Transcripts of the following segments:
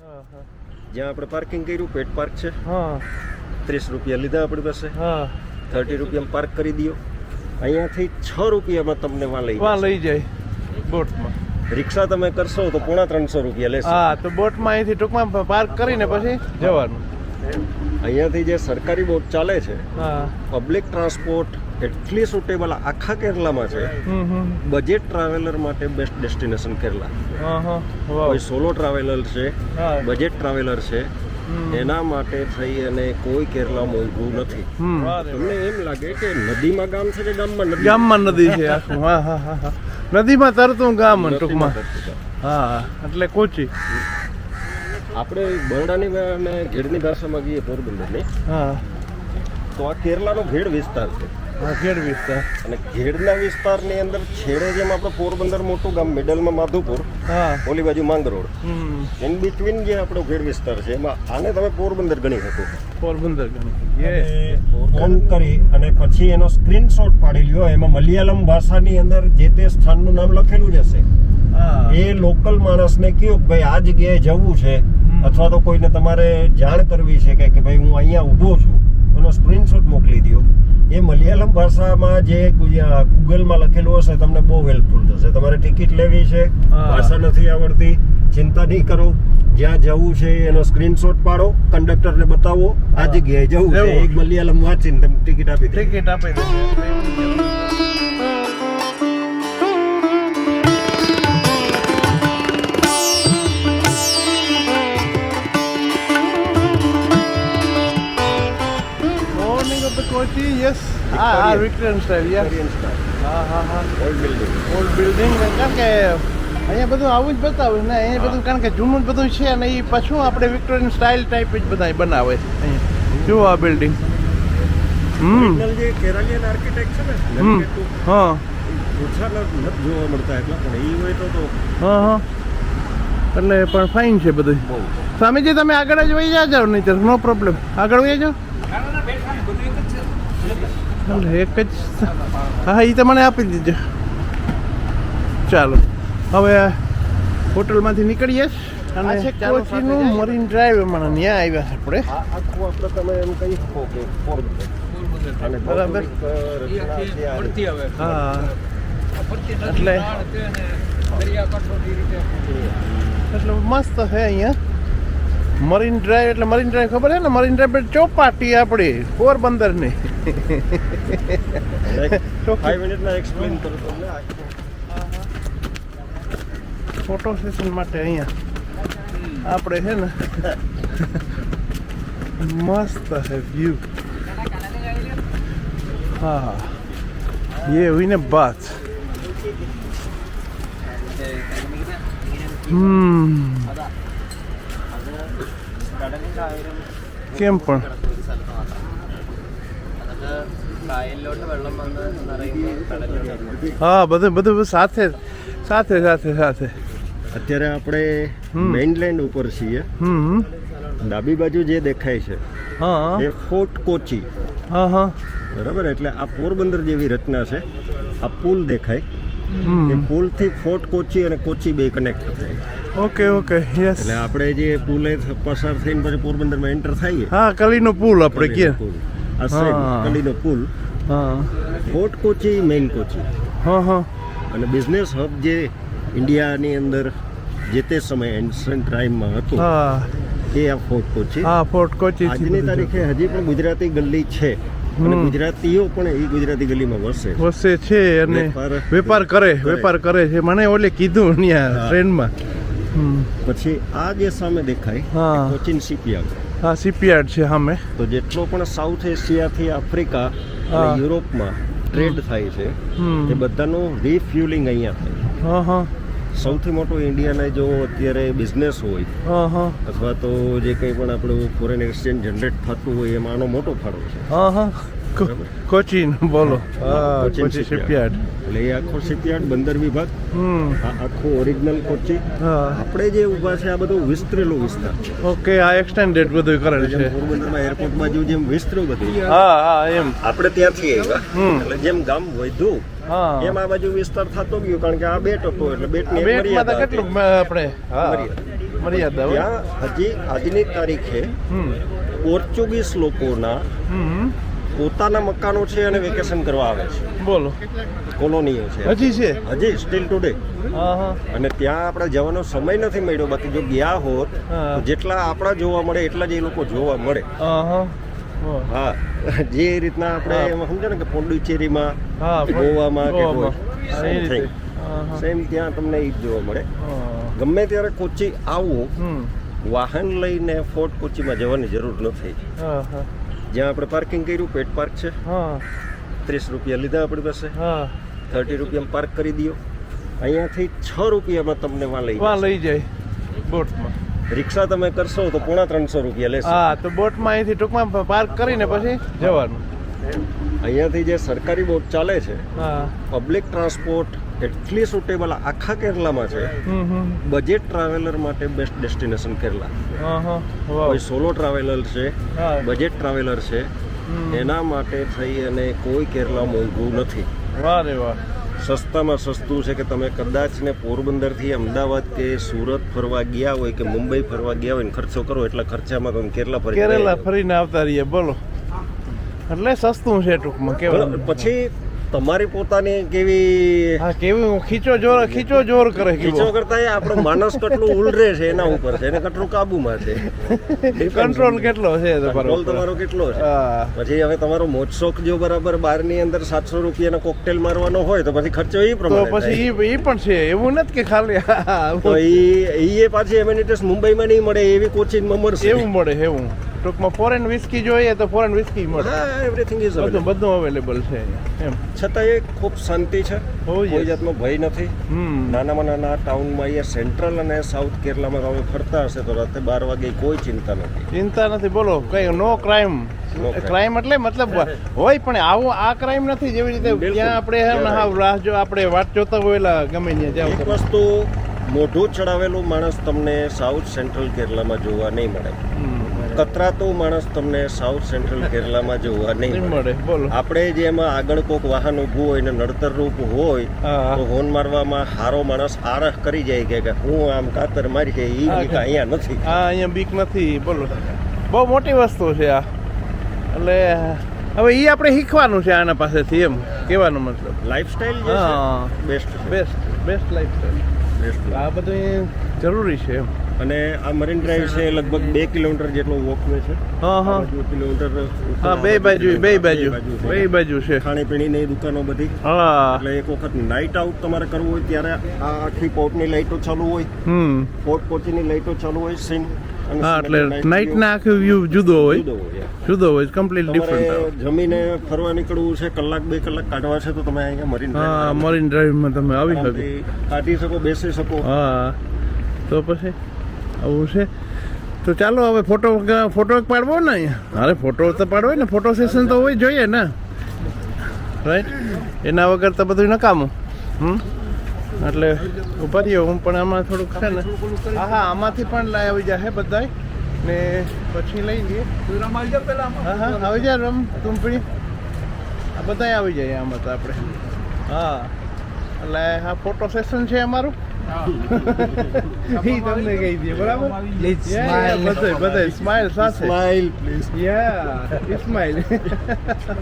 જ્યાં આપણે પાર્કિંગ કર્યું પેટ પાર્ક છે. હા. ત્રીસ રૂપિયા લીધા આપણી પાસે. હા. થર્ટી રૂપિયામાં પાર્ક કરી દો અહીંયાથી છ રૂપિયામાં તમને વાં લઈ વાં લઈ જાય બોટમાં. રિક્ષા તમે કરશો તો પોણા ત્રણસો રૂપિયા લેશો. હા તો બોટમાં અહીંથી ટૂંકમાં પાર્ક કરીને પછી જવાનું. અહીંયાથી જે સરકારી બોટ ચાલે છે પબ્લિક ટ્રાન્સપોર્ટ એટલી સુટેબલ આખા કેરલામાં છે. બજેટ ટ્રાવેલર માટે બેસ્ટ ડેસ્ટિનેશન કેરલા. કોઈ સોલો ટ્રાવેલર છે બજેટ ટ્રાવેલર છે એના માટે થઈ અને કોઈ કેરલા મોંઘું નથી. તમને એમ લાગે કે નદીમાં ગામ છે કે ગામમાં નદી? ગામમાં નદી છે આખું. હા હા નદીમાં તરતું ગામ ટૂંકમાં. હા એટલે કોચી. આપણે બરડાની અને ઘેડની ભાષામાં ગઈએ પોરબંદરની. હા. તો આ કેરલાનો ઘેડ વિસ્તાર છે. ખેડ વિસ્તાર. અને ઘેડના વિસ્તારની અંદર છેડે જેમ આપણે પોરબંદર મોટું ગામ મિડલમાં માધુપુર હા. ઓલી બાજુ માંગરોળ હમ. ઇન બિટવીન જે આપણો ઘેડ વિસ્તાર છે એમાં આને તમે પોરબંદર ગણી શકો. પોરબંદર ગણી. ઓન કરી અને પછી એનો સ્ક્રીનશોટ પાડી લ્યો એમાં મલયાલમ ભાષાની અંદર જે તે સ્થાનનું નામ લખેલું જ હશે એ લોકલ માણસને કહ્યું કે ભાઈ આ જગ્યાએ જવું છે? અથવા તો કોઈને તમારે જાણ કરવી છે કે કે ભાઈ હું અહીંયા ઊભો છું. એનો સ્ક્રીનશોટ મોકલી દો એ મલયાલમ ભાષામાં જે ગૂગલમાં લખેલું હશે તમને બહુ હેલ્પફુલ થશે. તમારે ટિકિટ લેવી છે ભાષા નથી આવડતી ચિંતા નહીં કરો. જ્યાં જવું છે એનો સ્ક્રીનશોટ પાડો કંડક્ટરને બતાવો આ જગ્યાએ જવું છે. એક મલયાલમ વાંચીને તમને ટિકિટ આપી ટિકિટ આપી દેશે હા સ્ટાઇલ વિક્ટોરિયન સ્ટાઇલ હા હા હા. ઓલ્ડ બિલ્ડિંગ ઓલ્ડ બિલ્ડિંગ કારણ કે અહીંયા બધું આવું જ બતાવે ને અહીંયા બધું કારણ કે જૂનું જ બધું છે ને એ પાછું આપણે વિક્ટોરિયન સ્ટાઇલ ટાઈપ જ બધા બનાવે અહીંયા. જુઓ આ બિલ્ડિંગ હમ. જે કેરાલિયન આર્કિટેક્ટ છે ને હા. ઓછા જોવા મળતા એટલા પણ એ હોય તો તો હા હા. એટલે પણ ફાઇન છે બધું. બહુ. સ્વામીજી તમે આગળ જ વહી જાઓ નહીં નો પ્રોબ્લેમ આગળ વહી જાઓ એક જ હા એ તો મને આપી દીધો. ચાલો હવે હોટલમાંથી નીકળીએ અને છે કોચીનું મરીન ડ્રાઈવ એમાં ત્યાં આવ્યા છે આપણે. આખું આપણે તમે એમ કહી શકો કે બરાબર. હા. એટલે એટલે મસ્ત છે અહીંયા. મરીન ડ્રાઈવ એટલે મરીન ડ્રાઈવ ખબર છે ને? મરીન ડ્રાઈવ ચોપાટી આપણી પોરબંદરની. અને five મિનિટમાં explain કરું તમને આખું. ફોટો સેશન માટે અહીંયા આપણે છે ને મસ્ત છે વ્યૂ હા ये हुई ना बात હમ કેમ પણ હા બધું બધું સાથે સાથે સાથે સાથે અત્યારે આપણે. મેઇનલેન્ડ ઉપર છીએ. ડાબી બાજુ જે દેખાય છે હા એ ફોર્ટ કોચી. હા હા બરાબર? એટલે આ પોરબંદર જેવી રચના છે. આ પુલ દેખાય. એ પુલથી ફોર્ટ કોચી અને કોચી બે કનેક્ટ થાય. ઓકે ઓકે યસ એટલે આપણે જે પુલે પસાર થઈને પછી પોરબંદરમાં એન્ટર થઈએ. હા કલીનો પુલ આપણે કે પુલ. આ same હા. પુલ. ફોર્ટ કોચી મેઇન કોચી હા હા. અને બિઝનેસ હબ જે ઇન્ડિયાની અંદર જે તે સમયે એન્શન્ટ ટાઈમમાં હતું એ આ ફોર્ટ કોચી હા ફોર્ટ કોચી આજની તારીખે હજી પણ ગુજરાતી ગલી છે. અને ગુજરાતીઓ પણ એ ગુજરાતી ગલીમાં વસે. વસે છે અને વેપાર- કરે. વેપાર કરે. છે. મને ઓલે કીધું હા. ટ્રેનમાં. પછી આ જે સામે દેખાય કોચિન શિપયાર્ડ હા સીપીયાર્ડ છે સામે. તો જેટલો પણ સાઉથ એશિયાથી આફ્રિકા અને યુરોપમાં ટ્રેડ થાય છે તે બધાનું રિફ્યુલિંગ અહીંયા થાય હા હા. સૌથી મોટો ઇન્ડિયાને જો અત્યારે બિઝનેસ હોય હા હા. અથવા તો જે કંઈ પણ આપણું ફોરેન એક્સચેન્જ જનરેટ થતું હોય એમાં આનો મોટો ફાળો છે. હા હા. કોચીન બોલો. કોચીન કોચી શિપયાર્ડ. એટલે એ આખો શિપયાર્ડ બંદર વિભાગ. આખો ઓરિજિનલ કોચી. આપણે જે ઊભા છે આ બધું વિસ્તરેલો વિસ્તાર છે. ઓકે આ એક્સટેન્ડેડ બધું કરેલ છે. પોરબંદરમાં એરપોર્ટ બાજુ જેમ વિસ્તરો બધું. હા હા એમ. આપણે ત્યાંથી આવ્યા. એટલે જેમ ગામ વધ્યું એમ આ બાજુ વિસ્તાર થતો ગયો કારણ કે આ બેટ હતો એટલે બેટની મર્યાદા કેટલું આપણે? હા. મર્યાદા. ત્યાં હજી આજની તારીખે પોર્ચુગીઝ લોકોના પોતાના મકાનો છે અને વેકેશન કરવા આવે છે. બોલો. કોલોનીઓ છે. હજી છે? હજી સ્ટીલ ટુડે અને ત્યાં આપણે જવાનો સમય નથી મળ્યો. બાકી જો ગયા હોત જેટલા આપણા જોવા મળે એટલા જ એ લોકો જોવા મળે. હા જે રીતના આપણે સમજે ને કે પોંડિચેરીમાં ગોવામાં કે. સેમ ત્યાં તમને એ જ જોવા મળે. ગમે ત્યારે કોચી આવું વાહન લઈને ફોર્ટ કોચીમાં જવાની જરૂર નથી. હા હા. જ્યાં આપણે પાર્કિંગ કર્યું પેટ પાર્ક છે. હા. ત્રીસ રૂપિયા લીધા આપણી પાસે. હા. થર્ટી રૂપિયામાં પાર્ક કરી દો અહીંયાથી છ રૂપિયામાં તમને વાં લઈ વાં લઈ જાય બોટમાં. રિક્ષા તમે કરશો તો પોણા ત્રણસો રૂપિયા લેશો. હા તો બોટમાં અહીંથી ટૂંકમાં પાર્ક કરીને પછી જવાનું. અહીંયાથી જે સરકારી બોટ ચાલે છે પબ્લિક ટ્રાન્સપોર્ટ એટલી સુટેબલ આખા કેરલામાં છે. બજેટ ટ્રાવેલર માટે બેસ્ટ ડેસ્ટિનેશન કેરલા. કોઈ સોલો ટ્રાવેલર છે બજેટ ટ્રાવેલર છે એના માટે થઈ અને કોઈ કેરલા મોંઘું નથી. વાહ રે વાહ. સસ્તામાં સસ્તું છે કે તમે કદાચ ને પોરબંદરથી અમદાવાદ કે સુરત ફરવા ગયા હોય કે મુંબઈ ફરવા ગયા હોય ને ખર્ચો કરો એટલા ખર્ચામાં તમે કેરલા ફરી કેરલા ફરીને આવતા રહીએ બોલો. એટલે સસ્તું છે ટૂંકમાં કેવું? પછી તમારી પોતાની કેવી હા કેવું ખીચો જોર ખીચો જોર કરે ખીચો કરતા એ આપણો માણસ કેટલું ઉલરે છે એના ઉપર છે. એને કેટલું કાબુમાં છે. કંટ્રોલ કેટલો છે કંટ્રોલ તમારો કેટલો છે. પછી હવે તમારો મોજશોખ જો બરાબર બારની અંદર સાતસો રૂપિયાનો કોકટેલ મારવાનો હોય તો પછી ખર્ચો એ પ્રમાણે પછી એ પણ છે. એવું નથી કે ખાલી હા, ઈ એ પાછી એમેનિટીસ મુંબઈમાં નહીં મળે એવી કોચિંગમાં મળશે. એવું મળે એવું. ટૂંકમાં ફોરેન વિસ્કી જોઈએ તો ફોરેન વિસ્કી મળે. એવરીથિંગ ઇઝ બધું બધું અવેલેબલ છે એમ. છતાં એ ખૂબ શાંતિ છે. Oh, કોઈ જાતનો ભય નથી. નાનામાં નાના ટાઉનમાં અહીંયા સેન્ટ્રલ અને સાઉથ કેરલામાં તમે ફરતા હશે તો રાતે બાર વાગે કોઈ ચિંતા નથી. ચિંતા નથી બોલો કઈ નો ક્રાઇમ ક્રાઇમ એટલે મતલબ હોય પણ આવું આ ક્રાઇમ નથી. જેવી રીતે ત્યાં આપણે હાવ રાહ જો આપણે વાત જોતા હોયેલા ગમે ત્યાં એક વસ્તુ મોઢું ચડાવેલું માણસ તમને સાઉથ સેન્ટ્રલ કેરલામાં જોવા નહીં મળે. કતરાતું માણસ તમને સાઉથ સેન્ટ્રલ કેરલામાં જોવા નહીં મળે. બોલો. આપણે જેમાં આગળ કોક વાહન ઊભું હોય ને નડતર રૂપ હોય તો હોર્ન મારવામાં હારો માણસ આરહ કરી જાય કે હું આમ કાતર મારી છે ઈ બીક અહીંયા નથી. હા અહીંયા બીક નથી બોલો. બહુ મોટી વસ્તુ છે આ. એટલે હવે એ આપણે શીખવાનું છે આના પાસેથી એમ કહેવાનો મતલબ. લાઈફસ્ટાઈલ જે હા. છે. Best best best life best આ બધું જરૂરી છે એમ. અને આ મરીન ડ્રાઈવ છે લગભગ બે કિલોમીટર જેટલો વોકવે છે. હા હા. કિલોમીટર હા બે બાજુ બે બાજુ. બે બાજુ છે. ખાણીપીણીની દુકાનો બધી. હા. એટલે એક વખત નાઇટ આઉટ તમારે કરવું હોય ત્યારે આ આખી પોર્ટની લાઇટો ચાલુ હોય. હમ. ફોર્ટ કોચીની લાઇટો ચાલુ હોય સીન હા એટલે નાઇટ ના આખો વ્યૂ જુદો હોય. જુદો હોય કમ્પ્લીટ ડિફરન્ટ જમીને ફરવા નીકળવું છે કલાક બે કલાક કાઢવા છે તો તમે અહીંયા મરીન હા મરીન ડ્રાઈવમાં તમે આવી શકો. કાઢી શકો બેસી શકો. હા. તો પછી? આવું છે. તો ચાલો હવે ફોટો ફોટો પાડવો ને અહીંયા. અરે, ફોટો તો પાડવો ને, ફોટો સેશન તો હોય જોઈએ ને. રાઈટ એના વગર તો બધું નકામું. હમ? એટલે ઊભા રહ્યો હું પણ આમાં થોડુંક છે ને. હા હા આમાંથી પણ લઈ આવી જાય બધા ને પછી લઈ લઈએ. હા હા આવી જાય રમ તુંપડી આ બધા આવી જાય આમાં તો આપણે. હા. એટલે આ ફોટો સેશન છે અમારું. ઈ તમને કહી દે બરાબર? Yeah, smile. બધે બધે સ્માઇલ સાથે. સ્માઇલ પ્લીઝ યા સ્માઇલ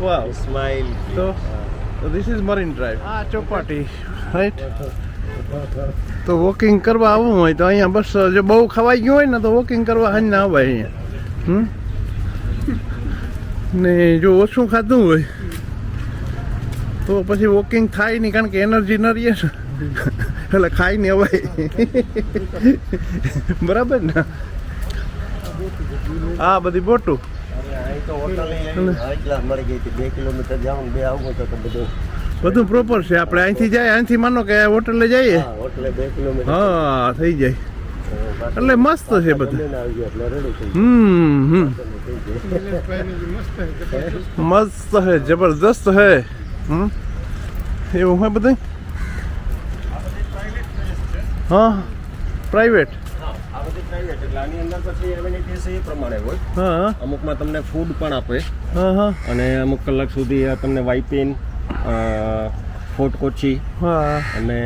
વાવ સ્માઇલ તો તો ધીસ ઇઝ મરીન ડ્રાઈવ આ ચોપાટી રાઈટ તો વોકિંગ કરવા આવવું હોય તો અહીંયા બસ જો બહુ ખવાઈ ગયું હોય ને તો વોકિંગ કરવા હાજ ના આવે અહીંયા. હમ? ને જો ઓછું ખાધું હોય તો પછી વોકિંગ થાય નહીં કારણ કે એનર્જી ન રહીએ ને એટલે ખાઈ ને અવાય. બરાબર ને? આ બધી બોટું. બધું પ્રોપર છે. આપણે અહીંથી જાય, અહીંથી માનો કે હોટલે જઈએ. હા હા થઈ જાય. એટલે મસ્ત છે બધું. હમ હમ. મસ્ત હે જબરદસ્ત હે હમ. એવું હોય બધું હા? પ્રાઇવેટ આ બધી private એટલે આની અંદર પછી amenities એ પ્રમાણે હોય. હા અમુકમાં તમને ફૂડ પણ આપે. હા હા. અને અમુક કલાક સુધી આ તમને વાઇપિન ફોર્ટ કોચી હા અને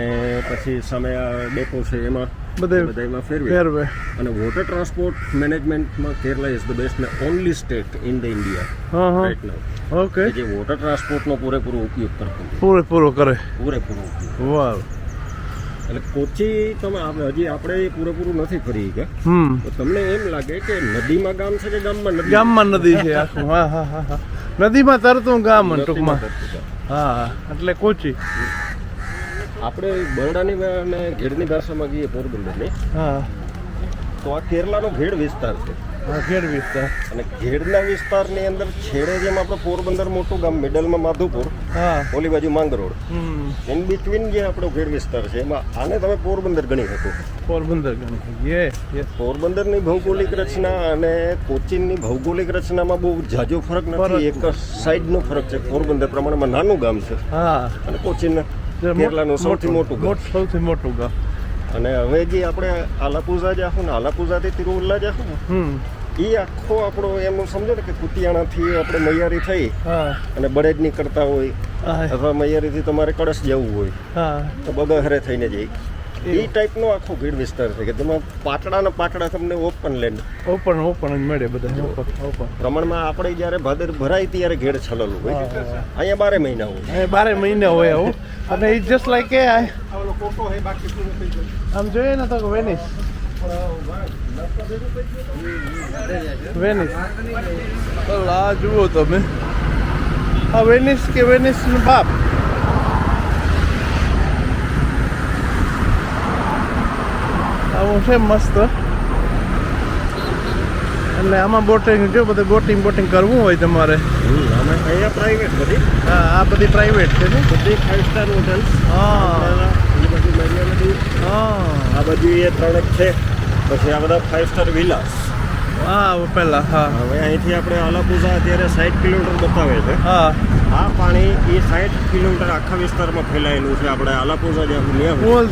પછી સામે ડેપો છે એમાં. બધે બધામાં ફેરવે. અને વોટર ટ્રાન્સપોર્ટ મેનેજમેન્ટમાં કેરલા ઇઝ ધ બેસ્ટ ને only state in the India હા હા. રાઈટ નાઉ ઓકે જે વોટર ટ્રાન્સપોર્ટનો પૂરેપૂરો ઉપયોગ કરતું પૂરેપૂરો કરે. પૂરેપૂરો ઉપયોગ. એટલે કોચી તમે હજી આપણે પૂરેપૂરું નથી ફરી કે? તમને એમ લાગે કે નદીમાં ગામ છે કે ગામમાં નદી? ગામમાં નદી છે આખું. હા હા હા હા. નદીમાં તરતું ગામ ટૂંકમાં. હા એટલે કોચી. આપણે બરોડાની અને ઘેડની ભાષામાં કહીએ પોરબંદરની. હા. તો આ કેરલાનો ઘેડ વિસ્તાર છે. ખેડ વિસ્તાર. અને ઘેડના વિસ્તારની અંદર છેડે જેમ આપણે પોરબંદર મોટું ગામ મિડલમાં માધુપુર હા. ઓલી બાજુ માંગરોળ ઇન બિટવીન જે આપણો ઘેડ વિસ્તાર છે એમાં આને તમે પોરબંદર ગણી શકો. પોરબંદર ગણી પોરબંદરની ભૌગોલિક રચના અને કોચીનની ભૌગોલિક રચનામાં બહુ જાજો ફરક નથી એક સાઈડનો ફરક છે. પોરબંદર પ્રમાણમાં નાનું ગામ છે. હા. અને કોચીન જે કેરલાનું સૌથી મોટું ગામ. સૌથી મોટું ગામ. અને હવે જે આપણે આલાપુઝા જાહું ને આલાપુઝાથી તિરુવલ્લા જાહું એ આખો આપણો એમ સમજો ને કે કુતિયાણાથી આપણે મૈયારી થઈ અને બળેજ નીકળતા હોય અથવા મૈયારીથી તમારે કળશ જવું હોય તો બગહરે થઈને જઈ. એ. ટાઈપનો આખો ભીડ વિસ્તાર છે કે તેમાં પાટડા ને પાટડા તમને ઓપન લેન્ડ ઓપન ઓપન જ મળે બધા ઓપન ઓપન પ્રમાણમાં આપણે જ્યારે ભાદર ભરાય ત્યારે ઘેડ છલેલું હોય. હા, હા. અહીંયા બારે મહિના હોય. અહીંયા બારે મહિને હોય આવું. અને ઇટ જસ્ટ લાઈક એ આમ જોઈએ ને તો વેનિસ વેનિસ આ જુઓ તમે. આ વેનિસ કે વેનિસનું બાપ? આવું છે મસ્ત. એટલે આમાં બોટિંગ જો બધે બોટિંગ બોટિંગ કરવું હોય તમારે. અમે અહીંયા પ્રાઇવેટ બધી? હા આ બધી પ્રાઇવેટ છે ને? બધી ફાઇવ સ્ટાર હોટલ્સ હા. આ બધી એ ત્રણ છે. પછી આ બધા ફાઇવ સ્ટાર વિલાસ હા ઉપેલા હા. હવે અહીંથી આપણે આલાપુઝા અત્યારે સાઠ કિલોમીટર બતાવે છે. હા. આ પાણી એ સાઠ કિલોમીટર આખા વિસ્તારમાં ફેલાયેલું છે આપણે આલાપુઝા જે હોય. ઓલ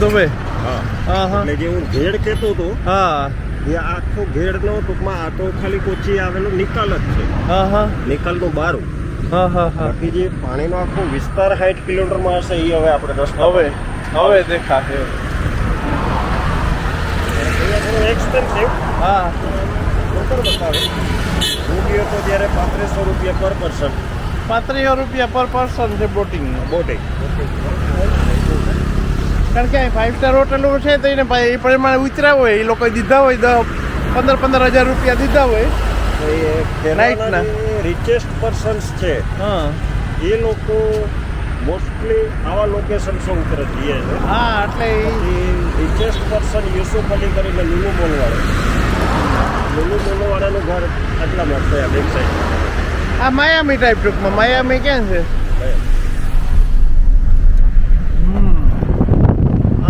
હા. હા એટલે જે હું ઘેડ કહેતો હતો હા. એ આખો ઘેડનો ટૂંકમાં આ તો ખાલી કોચી આવેલો નિકાલ જ છે. હા હા. નિકાલનું બારું. હા હા હા. બાકી જે પાણીનો આખો વિસ્તાર સાઠ કિલોમીટરમાં હશે એ હવે આપણે રસ્તો હવે હવે દેખાશે. એક્સપેન્સિવ હા. ઉપર બતાવે. રૂપિયો તો ત્યારે પાંત્રીસો રૂપિયા પર પર્સન પાંત્રીસો રૂપિયા પર પર્સન છે બોટિંગ બોટિંગ કારણ કે ફાઇવ સ્ટાર હોટલો છે તો એને ભાઈ એ પ્રમાણે ઉતર્યા હોય એ લોકો દીધા હોય દસ પંદર પંદર હજાર રૂપિયા દીધા હોય. નાઇટના. રિચેસ્ટ પર્સન્સ છે. હા. એ લોકો મોસ્ટલી આવા લોકેશન્સો ઉપર ઉતરે જઈએ છે. હા એટલે રિચેસ્ટ પર્સન યુસુફ અલી કરીને લુલુ મોલ વાળો લુલુ ઘર આટલામાં છે આ બેક સાઈડ આ માયામી ટાઈપ ટૂંકમાં. માયામી ક્યાં છે?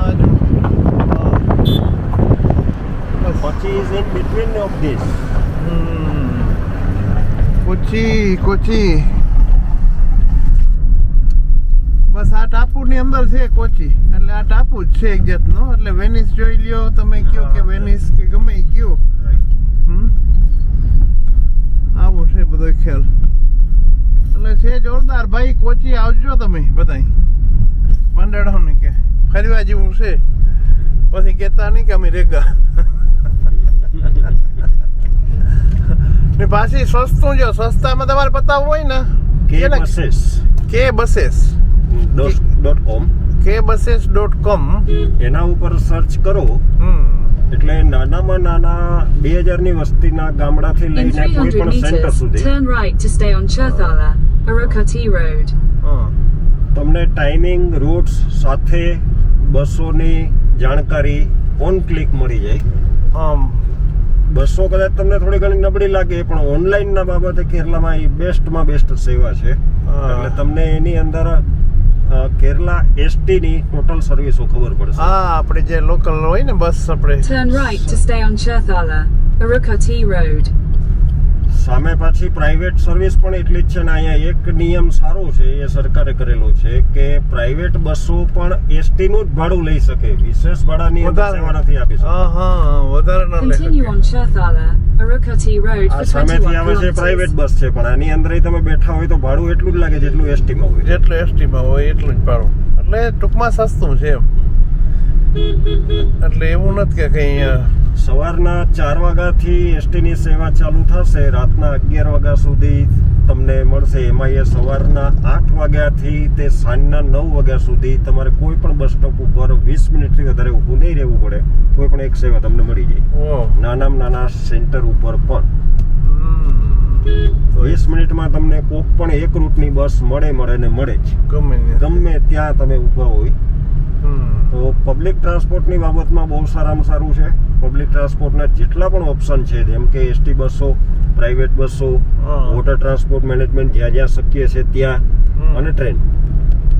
આ જો હા. બસ. આ ટાપુની અંદર છે કોચી. એટલે આ ટાપુ જ છે એક જાતનો. એટલે વેનિસ જોઈ લ્યો. તમે કયો કે વેનિસ કે ગમે કયો. આવું છે બધો ખ્યાલ. એટલે છે જોરદાર. ભાઈ કોચી આવજો તમે બધા મંડળો ને કે. ફરવા જેવું છે. પછી કેતા નહીં કે અમે રેગા ને પાછી સસ્તું જો સસ્તામાં તમારે પતાવવું હોય ને. કે બસેસ કે બસેસ ડોટ કોમ કે બસેસ ડોટ કોમ એના ઉપર સર્ચ કરો. હમ. એટલે નાનામાં નાના બે હજારની વસ્તીના ગામડાથી લઈને કોઈ પણ સેન્ટર સુધી. Turn right to stay on Cherthala, Arukati road હા. તમને ટાઈમિંગ રૂટ્સ સાથે બસોની જાણકારી ઓન ક્લિક મળી જાય. આમ. બસો કદાચ તમને થોડી ઘણી નબળી લાગે પણ ઓનલાઈનના બાબતે કેરલામાં એ બેસ્ટમાં બેસ્ટ સેવા છે. હા. એટલે તમને એની અંદર અ, એસટી ની ટોટલ સર્વિસો ખબર પડશે હા આપણે જે લોકલ હોય ને બસ આપણે turn right to stay on Cherthala, Arukati Road. સામે પાછી પ્રાઇવેટ સર્વિસ પણ એટલી જ છે ને અહીંયા એક નિયમ સારો છે એ સરકારે કરેલો છે કે પ્રાઇવેટ બસો પણ એસટી નું જ ભાડું લઈ શકે. વિશેષ ભાડાની. સેવા નથી આપી શકે. હા હા વધારે ન લઈ સામેથી આવે છે પ્રાઇવેટ બસ છે પણ આની અંદર તમે બેઠા હોય તો ભાડું એટલું જ લાગે જેટલું એસટી માં હોય. જેટલું એસટીમાં હોય એટલું જ ભાડું. એટલે ટૂંકમાં સસ્તું છે એમ. એટલે એવું નથી કે કઈ અ, સવારના ચાર વાગ્યાથી એસટીની સેવા ચાલુ થશે. રાતના અગિયાર વાગ્યા સુધી તમને મળશે. એમાં એ સવારના આઠ વાગ્યાથી તે સાંજના નવ વાગ્યા સુધી તમારે કોઈ પણ બસ સ્ટોપ ઉપર વીસ મિનિટથી વધારે ઊભું નહીં રહેવું પડે. કોઈ પણ એક સેવા તમને મળી જાય. નાનામાં નાના સેન્ટર ઉપર પણ. વીસ મિનિટમાં તમને કોઈક પણ એક રૂટની બસ મળે મળે ને મળે જ. ગમે ગમે ત્યાં તમે ઊભા હોય. તો પબ્લિક ટ્રાન્સપોર્ટની બાબતમાં બહુ સારામાં સારું છે. પબ્લિક ટ્રાન્સપોર્ટના જેટલા પણ ઓપ્શન છે જેમ કે એસટી બસો પ્રાઇવેટ બસો મોટર વોટર ટ્રાન્સપોર્ટ મેનેજમેન્ટ જ્યાં જ્યાં શક્ય છે ત્યાં અને ટ્રેન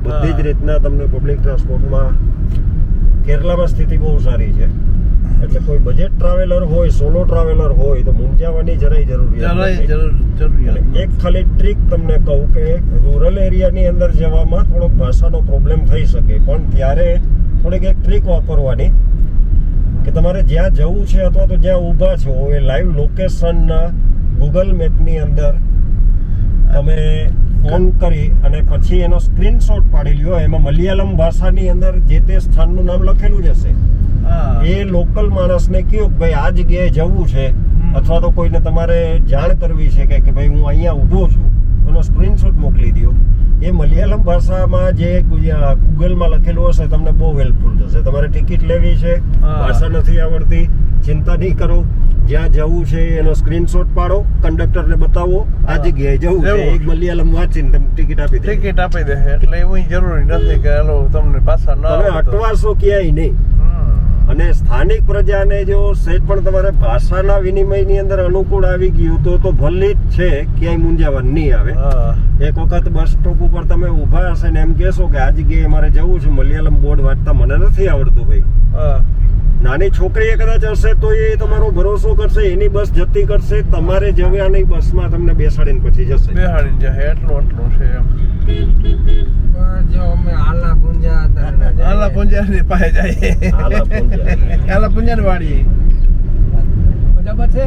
બધી જ રીતના તમને પબ્લિક ટ્રાન્સપોર્ટમાં કેરલામાં સ્થિતિ બહુ સારી છે. એટલે કોઈ બજેટ ટ્રાવેલર હોય સોલો ટ્રાવેલર હોય તો મૂંઝાવાની જરાય જરૂરિયાત એક ખાલી ટ્રીક તમને કહું કે રૂરલ એરિયાની અંદર જવામાં થોડોક ભાષાનો પ્રોબ્લેમ થઈ શકે. પણ ત્યારે થોડીક એક ટ્રીક વાપરવાની કે તમારે જ્યાં જવું છે અથવા તો જ્યાં ઊભા છો એ લાઈવ લોકેશનના ગૂગલ મેપની અંદર તમે ઓન કરી અને પછી એનો સ્ક્રીનશોટ પાડી લ્યો. એમાં મલયાલમ ભાષાની અંદર જે તે સ્થાનનું નામ લખેલું જ હશે. એ લોકલ માણસને કયો કે ભાઈ આ જગ્યાએ જવું છે અથવા તો કોઈને તમારે જાણ કરવી છે કે કે ભાઈ હું અહીંયા ઊભો છું એનો સ્ક્રીનશોટ મોકલી દો એ મલયાલમ ભાષામાં જે ગૂગલમાં લખેલું હશે તમને બહુ હેલ્પફુલ થશે. તમારે ટિકિટ લેવી છે ભાષા નથી આવડતી ચિંતા નહીં કરો. જ્યાં જવું છે એનો સ્ક્રીનશોટ પાડો કંડક્ટરને બતાવો આ જગ્યાએ જવું છે. એક મલયાલમ વાંચીને તમે ટિકિટ આપી દે. ટિકિટ આપી દે એટલે એવું જરૂરી નથી કે હેલો તમને પાછા ન તમે. અટવાશો ક્યાંય નહીં. અને સ્થાનિક પ્રજાને જો સહેજ પણ તમારે ભાષાના વિનિમયની અંદર અનુકૂળ આવી ગયું તો તો ભલે જ છે ક્યાંય મુંજાવન નહીં આવે. એક વખત બસ સ્ટોપ ઉપર તમે ઊભા હશે ને એમ કહેશો કે આ જગ્યાએ મારે જવું છે મલયાલમ બોર્ડ વાંચતા મને નથી આવડતું ભાઈ. નાની છોકરીએ કદાચ હશે તો એ તમારો ભરોસો કરશે એની બસ જતી કરશે તમારે જવાની બસમાં તમને બેસાડીને પછી જશે. બેસાડીને જશે એટલું એટલું છે એમ. આલા પુંજા હતા ને પાસે જાય આલા પુંજા. આલા પુંજાની વાડી બરાબર છે?